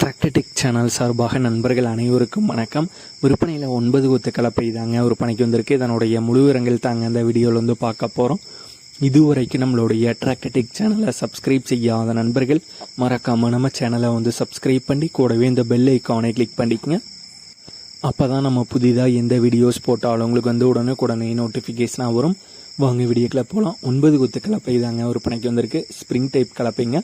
டிராக்டடிக் channel சார்பாக நண்பர்கள் அனைவருக்கும் வணக்கம். விற்பனையில் ஒன்பது குத்து கலப்பை தாங்க விற்பனைக்கு வந்திருக்கு. இதனுடைய முழு விவரங்கள் தாங்க இந்த வீடியோவில் வந்து பார்க்க போகிறோம் இதுவரைக்கும் நம்மளுடைய டிராக்டடிக் சேனலை சப்ஸ்கிரைப் செய்யாத நண்பர்கள் மறக்காம நம்ம சேனலை வந்து சப்ஸ்கிரைப் பண்ணி கூடவே இந்த பெல் ஐக்கானை கிளிக் பண்ணிக்கங்க. அப்போ தான் நம்ம புதிதாக எந்த வீடியோஸ் போட்டாலும் உங்களுக்கு வந்து உடனே உடனே நோட்டிஃபிகேஷனாக வரும். வாங்க வீடியோக்கில் போகலாம் ஒன்பது குத்து கலப்பை தாங்க விற்பனைக்கு வந்திருக்கு. ஸ்ப்ரிங் டைப் கலப்பைங்க.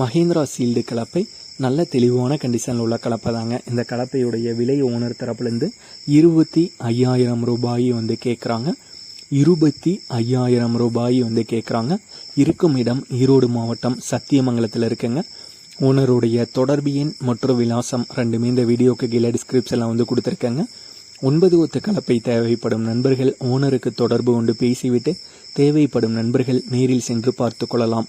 மஹேந்திரா சீல்டு கலப்பை. நல்ல தெளிவான கண்டிஷனில் உள்ள கலப்பை தாங்க. இந்த கலப்பையுடைய விலை ஓனர் தரப்புலேருந்து இருபத்தி ஐயாயிரம் ரூபாய் வந்து கேட்குறாங்க இருபத்தி ஐயாயிரம் ரூபாய் வந்து கேட்குறாங்க இருக்கும் இடம் ஈரோடு மாவட்டம் சத்தியமங்கலத்தில் இருக்குங்க. ஓனருடைய தொடர்பு எண் மற்றும் விலாசம் ரெண்டுமே இந்த வீடியோக்கு கீழே டிஸ்கிரிப்ஷனில் வந்து கொடுத்துருக்கேங்க. ஒன்பது ஒத்து கலப்பை தேவைப்படும் நண்பர்கள் ஓனருக்கு தொடர்பு கொண்டு பேசிவிட்டு தேவைப்படும் நண்பர்கள் நேரில் சென்று பார்த்து கொள்ளலாம்.